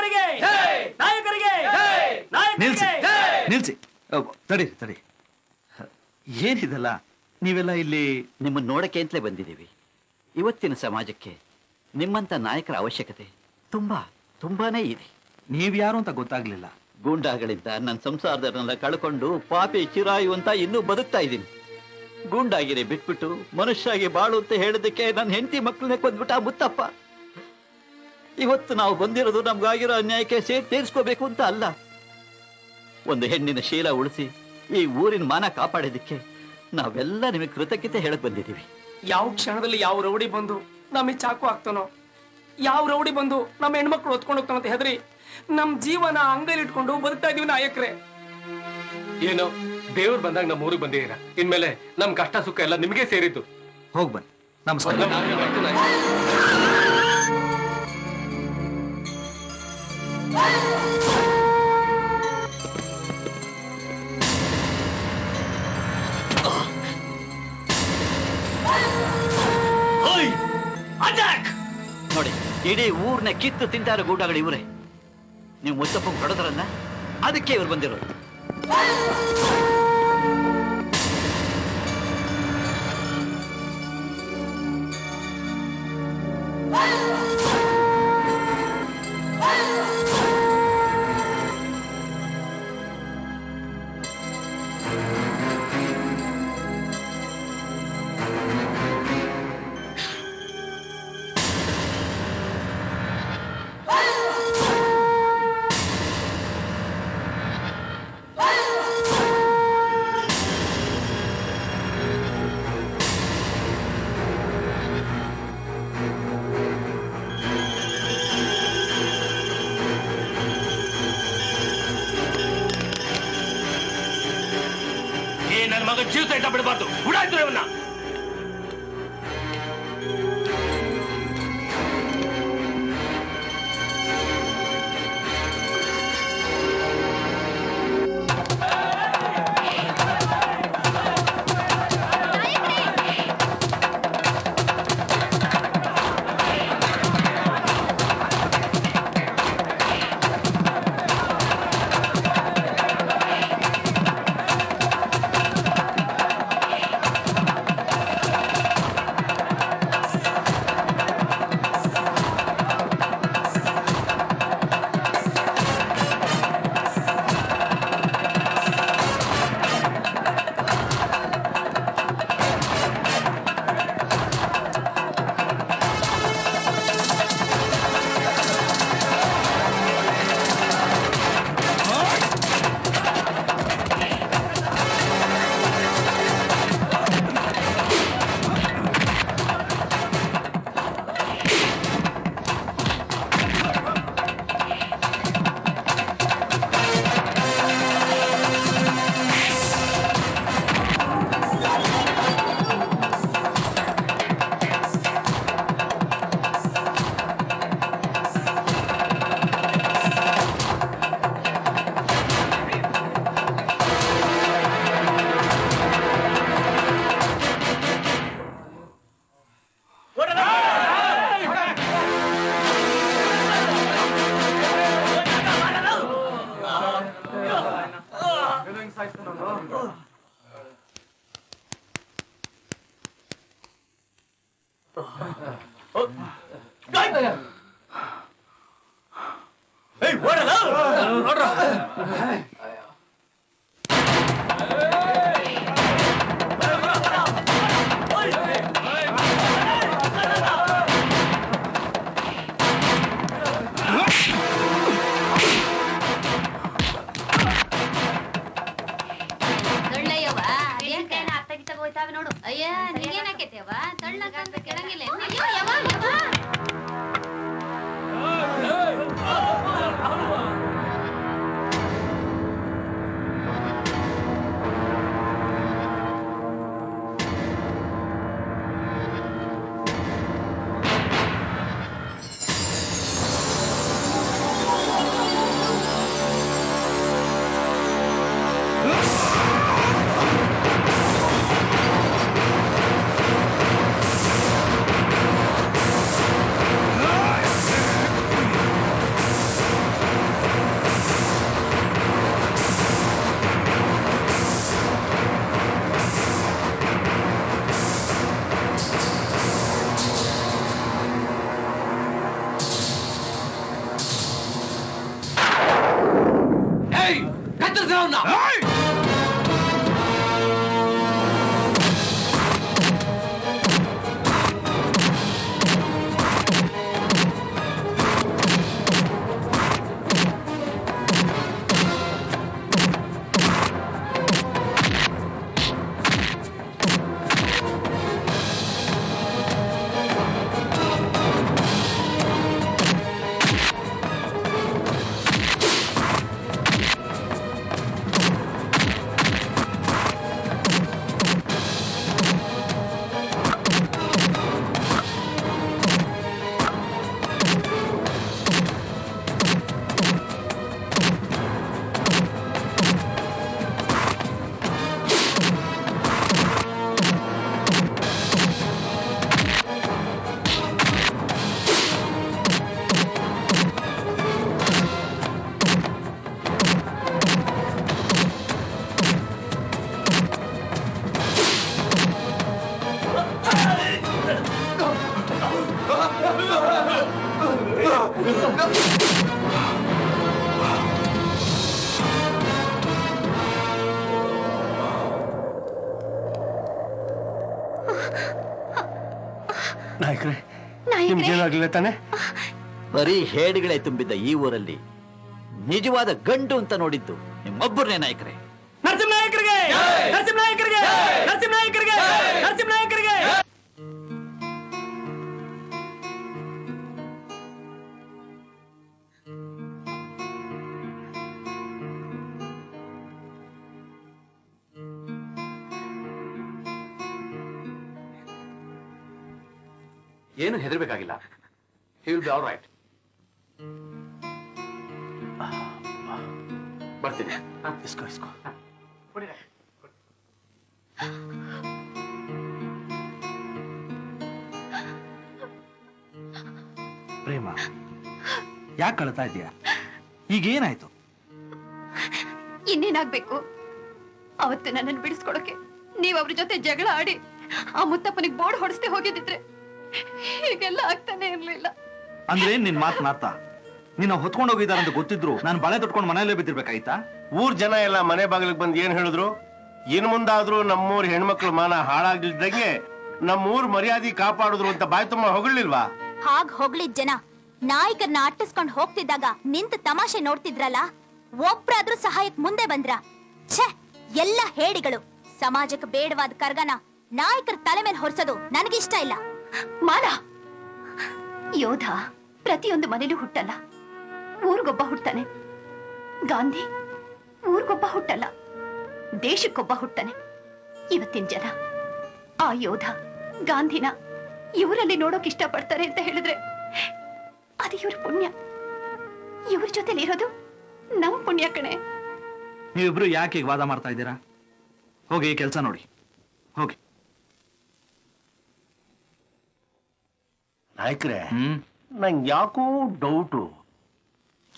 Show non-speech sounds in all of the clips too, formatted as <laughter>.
ನಾಯಕರಿಗೆ! ನಾಯಕರಿಗೆ! ನಿಲ್ಸಿ! ನಿಲ್ಸಿ! ತಡಿ ತಡಿ. ಏನಿದಲ್ಲ? ನೀವೆಲ್ಲ ಇಲ್ಲಿ ನಿಮ್ಮನ್ನು ನೋಡಕ್ಕೆ ಅಂತಲೇ ಬಂದಿದ್ದೀವಿ. ಇವತ್ತಿನ ಸಮಾಜಕ್ಕೆ ನಿಮ್ಮಂಥ ನಾಯಕರ ಅವಶ್ಯಕತೆ ತುಂಬಾ ತುಂಬಾನೇ ಇದೆ. ನೀವ್ಯಾರು ಅಂತ ಗೊತ್ತಾಗ್ಲಿಲ್ಲ. ಗೂಂಡಾಗಳಿಂದ ನನ್ನ ಸಂಸಾರದನ್ನೆಲ್ಲ ಕಳ್ಕೊಂಡು ಪಾಪಿ ಚಿರಾಯು ಅಂತ ಇನ್ನೂ ಬದುಕ್ತಾ ಇದ್ದೀನಿ. ಗೂಂಡಾಗಿರಿ ಬಿಟ್ಬಿಟ್ಟು ಮನುಷ್ಯಾಗಿ ಬಾಳು ಅಂತ ಹೇಳಿದ್ದಕ್ಕೆ ನನ್ನ ಹೆಂಡತಿ ಮಕ್ಕಳನ್ನೇ ಕೊಂದ್ಬಿಟ್ಟ ಮುತ್ತಪ್ಪ. ಇವತ್ತು ನಾವು ಬಂದಿರೋದು ನಮ್ಗಾಗಿರೋ ಅನ್ಯಾಯಕ್ಕೆ ಸೇರಿ ತೀರಿಸ್ಕೋಬೇಕು ಅಂತ ಅಲ್ಲ. ಒಂದು ಹೆಣ್ಣಿನ ಶೀಲ ಉಳಿಸಿ ಈ ಊರಿನ ಮಾನ ಕಾಪಾಡೋದಿಕ್ಕೆ ನಾವೆಲ್ಲ ನಿಮಗೆ ಕೃತಜ್ಞತೆ ಹೇಳಕ್ ಬಂದಿದ್ದೀವಿ. ಯಾವ ಕ್ಷಣದಲ್ಲಿ ಯಾವ ರೌಡಿ ಬಂದು ನಮಗೆ ಚಾಕು ಹಾಕ್ತಾನೋ ಯಾವ ರೌಡಿ ಬಂದು ನಮ್ಮ ಹೆಣ್ಮಕ್ಳು ಹೊತ್ಕೊಂಡು ಹೋಗ್ತಾನಂತ ಅಂತ ಹೆದರಿ ನಮ್ ಜೀವನ ಅಂಗೈಲಿ ಇಟ್ಕೊಂಡು ಬದುಕ್ತಾ ಇದೀವಿ ನಾಯಕರೇ. ಏನು ದೇವ್ರು ಬಂದಾಗ ನಮ್ಮ ಊರಿಗೆ ಬಂದಿದ್ದೀರಾ ಇನ್ಮೇಲೆ ನಮ್ ಕಷ್ಟ ಸುಖ ಎಲ್ಲ ನಿಮಗೆ ಸೇರಿದ್ದು. ಹೋಗ್ ಬನ್ನಿ. ನಮಸ್ಕಾರ. ನೋಡಿ ಇಡೀ ಊರ್ನ ಕಿತ್ತು ತಿಂತಾರ ಗೂಟಗಳು ಇವರೇ. ನೀವು ಮುತ್ತಪ್ಪ ಹೊಡೆದ್ರನ್ನ ಅದಕ್ಕೆ ಇವ್ರು ಬಂದಿರೋದು. ನನ್ನ ಮಗ ಜೀವ ಸಹಿತ ಬಿಡಬಾರ್ದು ಹುಡಾಯ್ತು ಇವನ್ನ ನಿಮ್ಗೇನಾಗ್ಲಿಲ್ಲ ತಾನೆ? ಬರೀ ಹೇಡಿಗಳೇ ತುಂಬಿದ್ದ ಈ ಊರಲ್ಲಿ ನಿಜವಾದ ಗಂಡು ಅಂತ ನೋಡಿದ್ದು ನಿಮ್ಮೊಬ್ಬರನೇ ನಾಯಕರೇ. ನರಸಿಂಹ ನಾಯಕರಿಗೆ! ನರಸಿಂಹ ನಾಯಕರಿಗೆ! ನರಸಿಂಹ ನಾಯಕರಿಗೆ! ನರಸಿಂಹ ನಾಯಕರಿಗೆ! ಏನು ಹೆದರ್ಬೇಕಾಗಿಲ್ಲ. He will be all right ಬರ್ತೀನಿ ಇಸ್ಕೋ ಇಸ್ಕೋ. ಪ್ರೇಮ ಯಾಕೆ ಕಳ್ತಾ ಇದೀಯಾ ಈಗ ಏನಾಯ್ತು? ಇನ್ನೇನಾಗ್ಬೇಕು? ಅವತ್ತು ನನ್ನನ್ನು ಬಿಡಿಸ್ಕೊಡಕ್ಕೆ ನೀವ್ ಅವ್ರ ಜೊತೆ ಜಗಳ ಆಡಿ ಆ ಮುತ್ತಪ್ಪನಿಗೆ ಬೋರ್ಡ್ ಹೊಡೆಸ್ದೆ ಹೋಗಿದ್ದಿದ್ರೆ ಹೀಗೆಲ್ಲ ಆಗ್ತಾನೆ ಇರ್ಲಿಲ್ಲ. ಅಂದ್ರೆ ನಿನ್ ಮಾತನಾಡ್ತ ನಿನ್ನ ಹೊತ್ಕೊಂಡು ಹೋಗಿದ್ದಾರೆ ಅಂತ ಗೊತ್ತಿದ್ರು ನಾನು ಬಳೆ ತೊಟ್ಕೊಂಡು ಮನೆಯಲ್ಲೇ ಬಿದ್ದಿರ್ಬೇಕಾಯ್ತಾ? ಊರ್ ಜನ ಎಲ್ಲ ಮನೆ ಬಾಗಿಲಿಗೆ ಬಂದು ಏನ್ ಹೇಳಿದ್ರು? ಇನ್ ಮುಂದಾದ್ರೂ ನಮ್ಮೂರ್ ಹೆಣ್ಮಕ್ಳು ಮಾನ ಹಾಳಾಗ್ಲಿದ್ದಂಗೆ ನಮ್ಮೂರ್ ಮರ್ಯಾದೆ ಕಾಪಾಡಿದ್ರು ಅಂತ ಬಾಯ್ ತುಂಬ ಹೊಗಳಿಲ್ವಾ? ಹಾಗ್ ಹೊಗಳಿದ್ ಜನ. ನಾಯಕರನ್ನ ಅಟ್ಟಿಸ್ಕೊಂಡ್ ಹೋಗ್ತಿದ್ದಾಗ ನಿಂತ ತಮಾಷೆ ನೋಡ್ತಿದ್ರಲ್ಲ? ಒಬ್ರಾದ್ರೂ ಸಹಾಯಕ್ ಮುಂದೆ ಬಂದ್ರ? ಛೆ ಎಲ್ಲ ಹೇಡಿಗಳು. ಸಮಾಜಕ್ಕೆ ಬೇಡವಾದ ಕರ್ಗನ ನಾಯಕರ ತಲೆ ಮೇಲೆ ಹೊರಿಸೋದು ನನಗಿಷ್ಟ ಇಲ್ಲ. ಮಾನ ಯೋಧ ಪ್ರತಿಯೊಂದು ಮನೇಲೂ ಹುಟ್ಟಲ್ಲ. ಊರಿಗೊಬ್ಬ ಹುಟ್ಟಾನೆ ಗಾಂಧಿ ಊರಿಗೊಬ್ಬ ಹುಟ್ಟಲ್ಲ. ದೇಶಕ್ಕೊಬ್ಬ ಹುಟ್ಟಾನೆ. ಇವತ್ತಿನ ಜನ ಆ ಯೋಧ ಗಾಂಧಿನ ಇವರಲ್ಲಿ ನೋಡೋಕೆ ಇಷ್ಟಪಡ್ತಾರೆ ಅಂತ ಹೇಳಿದ್ರೆ ಅದು ಇವ್ರ ಪುಣ್ಯ. ಇವ್ರ ಜೊತೆಲಿ ಇರೋದು ನಮ್ ಪುಣ್ಯ ಕಣೆ. ನೀವಿಬ್ರು ಯಾಕೆ ಈಗ ವಾದ ಮಾಡ್ತಾ ಇದ್ದೀರಾ? ಹೋಗಿ ಈ ಕೆಲಸ ನೋಡಿ. ಹೋಗಿ. ನಾಯಕ್ರೆ ಹ್ಮ್? ನಂಗೆ ಯಾಕೋ ಡೌಟು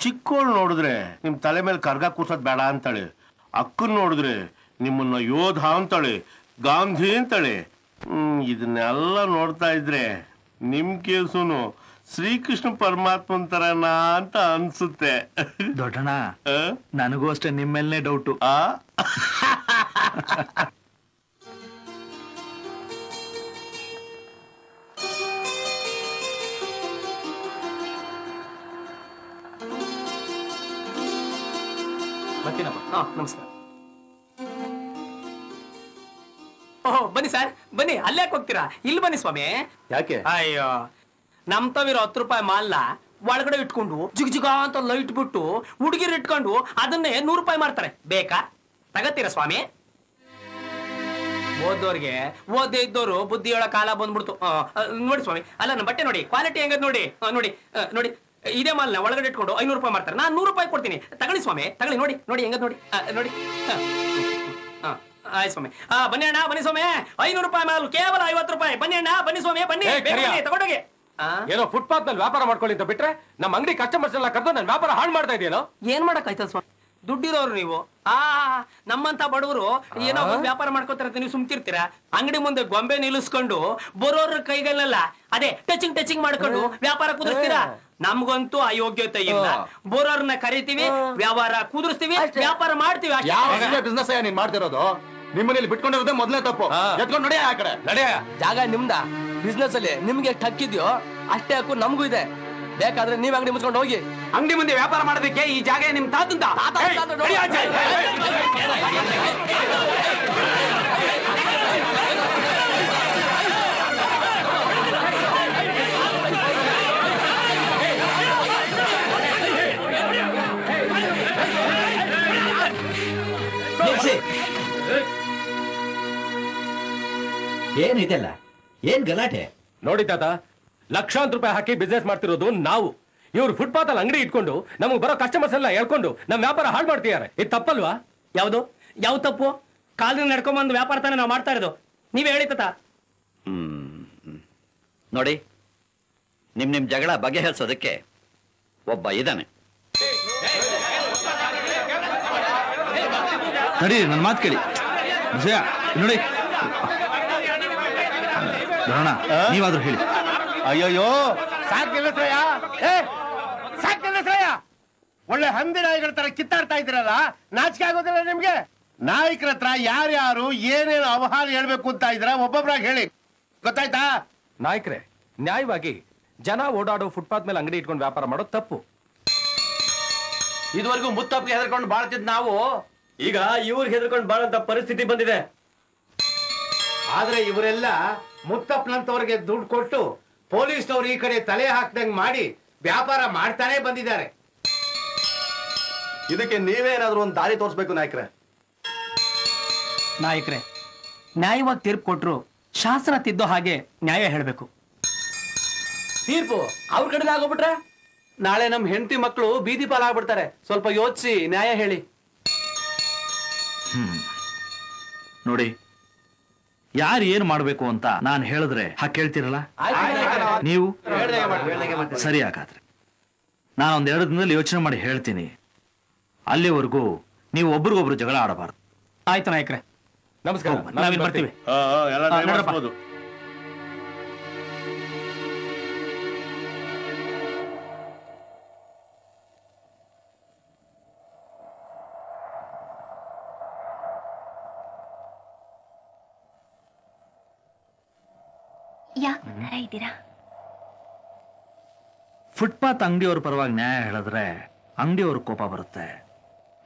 ಚಿಕ್ಕೋಳು ನೋಡಿದ್ರೆ ನಿಮ್ಮ ತಲೆ ಮೇಲೆ ಕರ್ಗ ಕೂರ್ಸೋದು ಬೇಡ ಅಂತಾಳೆ. ಅಕ್ಕನ್ ನೋಡಿದ್ರೆ ನಿಮ್ಮನ್ನ ಯೋಧ ಅಂತಾಳೆ ಗಾಂಧಿ ಅಂತಾಳೆ. ಹ್ಮ್ ಇದನ್ನೆಲ್ಲ ನೋಡ್ತಾ ಇದ್ರೆ ನಿಮ್ಮ ಕೇಸುನು ಶ್ರೀಕೃಷ್ಣ ಪರಮಾತ್ಮನ್ ತರನಾ ಅಂತ ಅನ್ಸುತ್ತೆ. ದೊಡ್ಡಣ್ಣ? ನನಗೂ ಅಷ್ಟೇ ನಿಮ್ಮೇಲೆ ಡೌಟು ಆ? <laughs> ಬರ್ತೀನಪ್ಪ ಹಾ ನಮಸ್ಕಾರ. ಓಹ್ ಬನ್ನಿ ಸರ್ ಬನ್ನಿ ಅಲ್ಲೇ ಹೋಗ್ತೀರಾ? ಇಲ್ಲಿ ಬನ್ನಿ ಸ್ವಾಮಿ. ಯಾಕೆ? ಅಯ್ಯೋ ನಮ್ ತವಿರೋ ಹತ್ತು ರೂಪಾಯಿ ಮಾಲ್ನ ಒಳಗಡೆ ಇಟ್ಕೊಂಡು ಜಿಗ್ ಜಿಗ ಅಂತ ಲೈಟ್ ಬಿಟ್ಟು ಹುಡುಗಿರು ಇಟ್ಕೊಂಡು ಅದನ್ನೇ ನೂರು ರೂಪಾಯಿ ಮಾಡ್ತಾರೆ ಬೇಕಾ? ತಗತ್ತೀರಾ ಸ್ವಾಮಿ? ಓದೋರ್ಗೆ ಓದೇ ಇದ್ದೋರು ಬುದ್ಧಿ ಒಳ ಕಾಲ ಬಂದ್ಬಿಡ್ತು. ಆ, ಆ, ನೋಡಿ ಸ್ವಾಮಿ ಅಲ್ಲ ನಮ್ಮ ಬಟ್ಟೆ ನೋಡಿ ಕ್ವಾಲಿಟಿ ಹೆಂಗದ್ ನೋಡಿ. ಆ, ನೋಡಿ ಆ, ನೋಡಿ. ಇದೇ ಮಾಲ್ನ ಒಳಗಡೆ ಇಟ್ಕೊಂಡು ಐನೂರು ರೂಪಾಯಿ ಮಾಡ್ತಾರೆ. ನಾನು ನೂರು ರೂಪಾಯಿ ಕೊಡ್ತೀನಿ. ತಗೊಳ್ಳಿ ಸ್ವಾಮಿ ತಗೊಳ್ಳಿ ನೋಡಿ ನೋಡಿ ಹೆಂಗದ್ ನೋಡಿ. ಆ, ನೋಡಿ. ಆಯ್ತು ಸ್ವಾಮಿ. ಆ, ಬನ್ನಿ ಅಣ್ಣ ಬನ್ನಿ ಸ್ವಾಮಿ. ಐನೂರು ರೂಪಾಯಿ ಮಾಲ್ ಕೇವಲ ಐವತ್ತು ರೂಪಾಯಿ. ಬನ್ನಿ ಅಣ್ಣ ಬನ್ನಿ ಸ್ವಾಮಿ ಬನ್ನಿ. ಏ, ಬೇಗ ಕರಿಯ. ಬನ್ನಿ, ತಗೊಂಡೋಗಿ. ಆ, ಏನೋ ಫುಟ್ಪಾತ್ನಲ್ಲಿ ವ್ಯಾಪಾರ ಮಾಡ್ಕೊಳ್ಳಿ ಅಂತ ಬಿಟ್ರೆ ನಮ್ಮ ಅಂಗಡಿ ಕಸ್ಟಮರ್ಸ್ ಎಲ್ಲ ಕರೆದು ನಾನು ವ್ಯಾಪಾರ ಹಾಳು ಮಾಡ್ತಾ ಇದೆಯೇನೋ? ಏನ್ ಮಾಡಕ್ಕಾಯ್ತದ ಸ್ವಾಮಿ? ದುಡ್ಡಿರೋರು ನೀವು. ಆ ನಮ್ಮಂತ ಬಡವರು ಏನೋ ಒಂದ್ ವ್ಯಾಪಾರ ಮಾಡ್ಕೋತಾರ ಅಂತ ನೀವು ಸುಮ್ತಿರ್ತೀರಾ? ಅಂಗಡಿ ಮುಂದೆ ಗೊಂಬೆ ನಿಲ್ಲಿಸ್ಕೊಂಡು ಬರೋರ ಕೈಗಳನ್ನೆಲ್ಲ ಅದೇ ಟಚಿಂಗ್ ಟಚಿಂಗ್ ಮಾಡ್ಕೊಂಡು ವ್ಯಾಪಾರ ಕುದುರ್ತೀರಾ? ನಮ್ಗಂತೂ ಅಯೋಗ್ಯತೆ ಇಲ್ಲ ಬೋರರ್ನ ಕರಿತೀವಿ ವ್ಯವಹಾರ ಕುದುರಿಸ್ತೀವಿ ವ್ಯಾಪಾರ ಮಾಡ್ತೀವಿ ಅಷ್ಟೇ. ಯಾವ ಬಿಸ್ನೆಸ್ ನೀನ್ ಮಾಡ್ತಿರೋದು ನಿಮ್ಮನೇಲಿ ಬಿಟ್ಕೊಂಡಿರೋದೇ ಮೊದಲೇ ತಪ್ಪು ಎತ್ಕೊಂಡು ನಡೆಯ ಆ ಕಡೆ ನಡೆಯ ಜಾಗ ನಿಮ್ದ ಬಿಸ್ನೆಸ್ ಅಲ್ಲಿ ನಿಮ್ಗೆ ಎಷ್ಟು ಹಕ್ಕಿದ್ಯೋ ಅಷ್ಟೇ ಹಕ್ಕು ನಮಗೂ ಇದೆ ಬೇಕಾದ್ರೆ ನೀವ್ ಅಂಗಡಿ ಮುಚ್ಕೊಂಡು ಹೋಗಿ ಅಂಗಡಿ ಮುಂದೆ ವ್ಯಾಪಾರ ಮಾಡೋದಕ್ಕೆ ಈ ಜಾಗ ನಿಮ್ ತಾತಂದ ಏನಿದೆಲ್ಲ ಏನ್ ಗಲಾಟೆ? ನೋಡಿ ತಾತ ಲಕ್ಷಾಂತರ ರೂಪಾಯಿ ಹಾಕಿ ಬಿಸ್ನೆಸ್ ಮಾಡ್ತಿರೋದು ನಾವು. ಇವ್ರು ಫುಟ್ಪಾತ್ ಅಲ್ಲಿ ಅಂಗಡಿ ಇಟ್ಕೊಂಡು ನಮಗೆ ಬರೋ ಕಸ್ಟಮರ್ಸ್ ಎಲ್ಲ ಹೇಳ್ಕೊಂಡು ನಮ್ಮ ವ್ಯಾಪಾರ ಹಾಳು ಮಾಡ್ತಿದ್ದಾರೆ. ಇದು ತಪ್ಪಲ್ವಾ? ಯಾವುದು? ಯಾವ ತಪ್ಪು? ಕಾಲಿನ ನಡ್ಕೊಂಬಂದು ವ್ಯಾಪಾರ ತಾನೇ ನಾವು ಮಾಡ್ತಾ ಇರೋದು. ನೀವೇ ಹೇಳಿ ತಾತ. ನೋಡಿ ನಿಮ್ ನಿಮ್ ಜಗಳ ಬಗೆಹರಿಸೋದಕ್ಕೆ ಒಬ್ಬ ಇದ್ದಾನೆ. ನಡೀರಿ ನನ್ನ ಮಾತು ಕೇಳಿ. ವಿಜಯ ನೋಡಿ. ನೋಡೋಣ ನೀವಾದ್ರೂ ಹೇಳಿ. ಅಯ್ಯಯ್ಯೋ ಸಾಕಿಲ್ಲ ಶ್ರೇಯ ಏ ಸಾಕ್ ನಿಲ್ಲಿಸ್ರಯ್ಯ ಒಳ್ಳೆ ಹಂದಿ ನಾಯಿಗಳ ತರ ಕಿತ್ತಾಡ್ತಾ ಇದ್ದೀರಲ್ಲ ನಾಚಿಕೆ ಆಗೋದಿಲ್ಲ ನಿಮ್ಗೆ? ನಾಯಕರ ಹತ್ರ ಯಾರ್ಯಾರು ಏನೇನು ಅವಹಾರ ಹೇಳ್ಬೇಕು ಅಂತ ಇದ್ರ ಒಬ್ಬೊಬ್ರಾಗ ಹೇಳಿ. ಗೊತ್ತಾಯ್ತಾ? ನಾಯಕರೇ ನ್ಯಾಯವಾಗಿ ಜನ ಓಡಾಡೋ ಫುಟ್ಪಾತ್ ಮೇಲೆ ಅಂಗಡಿ ಇಟ್ಕೊಂಡು ವ್ಯಾಪಾರ ಮಾಡೋದು ತಪ್ಪು. ಇದುವರೆಗೂ ಮುತ್ತಪ್ಪಿಗೆ ಹೆದರ್ಕೊಂಡು ಬಾಳ್ತಿದ್ ನಾವು ಈಗ ಇವ್ರಿಗೆ ಹೆದರ್ಕೊಂಡು ಬಾಳಂತ ಪರಿಸ್ಥಿತಿ ಬಂದಿದೆ. ಆದ್ರೆ ಇವರೆಲ್ಲ ಮುತ್ತಪ್ಪನಂತವ್ರಿಗೆ ದುಡ್ಡು ಕೊಟ್ಟು ಪೊಲೀಸ್ನವ್ರು ಈ ಕಡೆ ತಲೆ ಹಾಕ್ದಂಗೆ ಮಾಡಿ ವ್ಯಾಪಾರ ಮಾಡ್ತಾನೆ ಬಂದಿದ್ದಾರೆ. ಇದಕ್ಕೆ ನೀವೇನಾದ್ರೂ ಒಂದು ದಾರಿ ತೋರಿಸ್ಬೇಕು ನಾಯಕರೇ. ನಾಯಕರೇ ನ್ಯಾಯವಾಗಿ ತೀರ್ಪು ಕೊಟ್ರು ಶಾಸನ ತಿದ್ದೋ ಹಾಗೆ ನ್ಯಾಯ ಹೇಳಬೇಕು. ತೀರ್ಪು ಅವ್ರ ಕಡೆ ಆಗೋಗ್ಬಿಟ್ರೆ? ನಾಳೆ ನಮ್ಮ ಹೆಂಡತಿ ಮಕ್ಕಳು ಬೀದಿ ಪಾಲಾಗ್ಬಿಡ್ತಾರೆ. ಸ್ವಲ್ಪ ಯೋಚಿಸಿ ನ್ಯಾಯ ಹೇಳಿ. ನೋಡಿ ಯಾರು ಏನ್ ಮಾಡ್ಬೇಕು ಅಂತ ನಾನು ಹೇಳಿದ್ರೆ ಹಾ ಕೇಳ್ತೀರಲ್ಲ? ನೀವು? ಸರಿ ಹಾಗಾದ್ರೆ. ನಾನು ಒಂದ್ ಎರಡು ದಿನದಲ್ಲಿ ಯೋಚನೆ ಮಾಡಿ ಹೇಳ್ತೀನಿ. ಅಲ್ಲಿವರೆಗೂ ನೀವು ಒಬ್ರಿಗೊಬ್ರು ಜಗಳ ಆಡಬಾರ್ದು. ಆಯ್ತು ನಾಯಕರೇ. ನಮಸ್ಕಾರ. ನಾವೇನ್ ಬರ್ತೀವಿ. ಯಾಕೆ ತರ ಇದ್ದೀರಾ? ಫುಟ್ಪಾತ್ ಅಂಗಡಿಯವ್ರ ಪರವಾಗಿ ನ್ಯಾಯ ಹೇಳಿದ್ರೆ ಅಂಗಡಿಯವ್ರ ಕೋಪ ಬರುತ್ತೆ.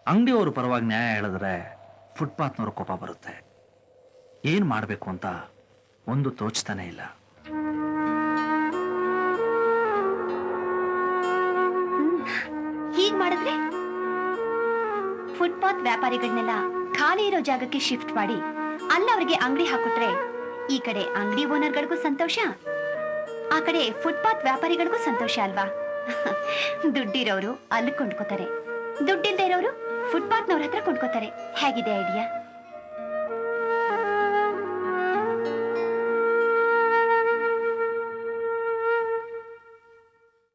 ಅಂಗಡಿಯವ್ರ ಪರವಾಗಿ ನ್ಯಾಯ ಹೇಳಿದ್ರೆ ಫುಟ್ಪಾತ್ನವ್ರ ಕೋಪ ಬರುತ್ತೆ. ಏನ್ ಮಾಡ್ಬೇಕು ಅಂತ ಒಂದು ತೋಚ್ತಾನೆ ಇಲ್ಲ. ಹೀಗ್ ಮಾಡಿದ್ರೆ? ಫುಟ್ಪಾತ್ ವ್ಯಾಪಾರಿಗಳನ್ನೆಲ್ಲ ಖಾಲಿ ಇರೋ ಜಾಗಕ್ಕೆ ಶಿಫ್ಟ್ ಮಾಡಿ ಅಲ್ಲ ಅವರಿಗೆ ಅಂಗಡಿ ಹಾಕಿಟ್ರೆ ಈ ಕಡೆ ಅಂಗಡಿ ಓನರ್ಗಳಿಗೂ ಸಂತೋಷ, ಆ ಕಡೆ ಫುಟ್ಪಾತ್ ವ್ಯಾಪಾರಿಗಳಿಗೂ ಸಂತೋಷ ಅಲ್ವಾ? ದುಡ್ಡಿರೋರು ಅಲ್ಲಿ ಕೊಂಡ್ಕೋತಾರೆ. ದುಡ್ಡಿಲ್ದೇ ಇರೋರು ಫುಟ್ಪಾತ್ನವ್ರ ಹತ್ರ ಕೊಂಡ್ಕೋತಾರೆ. ಹೇಗಿದೆ ಐಡಿಯಾ